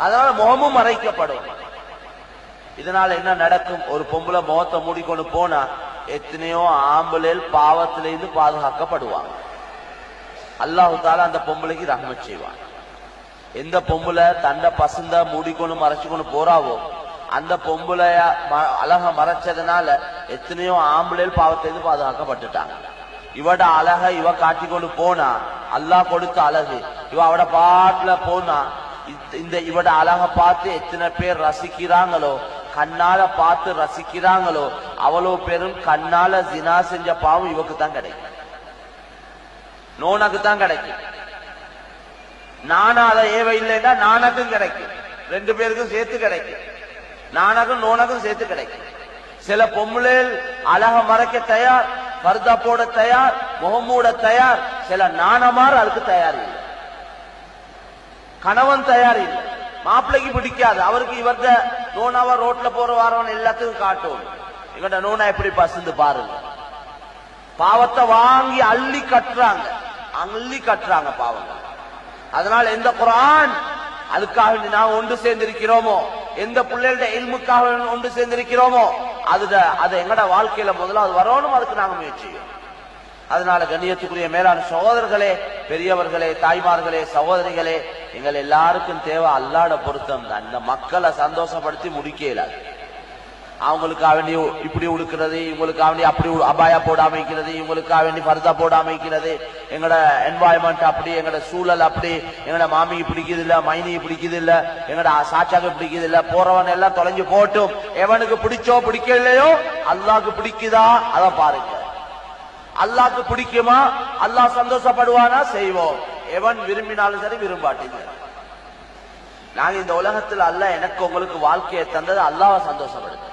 அதனால முகமும் மறைக்கப்படும். இதனால என்ன நடக்கும்? ஒரு பொம்பளை முகத்தை மூடிக்கொண்டு போனா எத்தனையோ ஆம்பளேல் பாவத்திலிருந்து பாதுகாக்கப்படுவாங்க. அல்லாஹு தாலா அந்த பொம்பளைக்கு ரகம செய்வான். எந்த பொம்பளை தண்டை பசுந்த மூடிக்கொண்டு மறைச்சுக்கொண்டு போறாவோ அந்த பொம்பளைய ம- அழக மறைச்சதுனால எத்தனையோ ஆம்பளேல் பாவத்திலிருந்து பாதுகாக்கப்பட்டுட்டாங்க. இவட அழக இவ காட்டிக்கொண்டு போனா அல்லாஹ் கொடுத்த அழகு. இவ அவட பாட்டுல போனா இந்த- இவட அழக பார்த்து எத்தனை பேர் ரசிக்கிறாங்களோ கண்ணால பார்த்து ரசிக்கிறாங்களோ அவ்வளவு பேரும் கண்ணால ஜினா செஞ்ச பாவம் இவக்கு தான் கிடைக்கும் நோனக்கு தான் கிடைக்கும் நானா அதை ஏவ இல்லைன்னா நானக்கும் கிடைக்கும் ரெண்டு பேருக்கும் சேர்த்து கிடைக்கும் நானக்கும் நோனக்கும் சேர்த்து கிடைக்கும் சில பொம்பளைகள் அழக மறைக்க தயார் பர்தா போட தயார் முகமூட தயார் சில நாணமார் அதுக்கு தயார் இல்லை கணவன் தயார் இல்லை மாப்பிள்ளைக்கு பிடிக்காது. அவருக்கு இவர்த நோனாவா ரோட்ல போற வாரவன் எல்லாத்துக்கும் காட்டும். இவன் நோனா எப்படி பசுந்து பாருங்க. பாவத்தை வாங்கி அள்ளி கட்டுறாங்க. அள்ளி கட்டுறாங்க பாவங்கள். அதனால எந்த குரான் அதுக்காக வேண்டி நாம் ஒன்று சேர்ந்திருக்கிறோமோ எந்த பிள்ளைகளோட இல்முக்காக ஒன்று சேர்ந்திருக்கிறோமோ அதுட அது எங்கட வாழ்க்கையில முதல்ல அது வரணும் அதுக்கு நாங்க முயற்சி அதனால கண்ணியத்துக்குரிய மேலான சகோதரர்களே பெரியவர்களே தாய்மார்களே சகோதரிகளே எங்கள் எல்லாருக்கும் தேவை அல்லாட பொருத்தம் தான். இந்த மக்களை சந்தோஷப்படுத்தி முடிக்கல. அவங்களுக்காக வேண்டி இப்படி உடுக்கிறது இவங்களுக்காக வேண்டி அப்படி உ- அபாயா போட அமைக்கிறது இவங்களுக்காக வேண்டி பருதா போட அமைக்கிறது. எங்கட என்வாயன்மெண்ட் அப்படி எங்கட சூழல் அப்படி எங்கட மாமிக்கு பிடிக்குது இல்ல மைனிக்கு பிடிக்குது இல்ல எங்கட சாச்சாக்கு பிடிக்குது இல்ல போறவன் எல்லாம் தொலைஞ்சு போட்டும். எவனுக்கு பிடிச்சோ பிடிக்கலையோ அல்லாக்கு பிடிக்குதா? அதை பாருங்க. அல்லாக்கு பிடிக்குமா? அல்லாஹ் சந்தோஷப்படுவானா? செய்வோம். எவன் விரும்பினாலும் சரி விரும்பாட்டீங்க நாங்க இந்த உலகத்தில் அல்ல எனக்கு உங்களுக்கு வாழ்க்கையை தந்தது அல்லாஹ் சந்தோஷப்படுது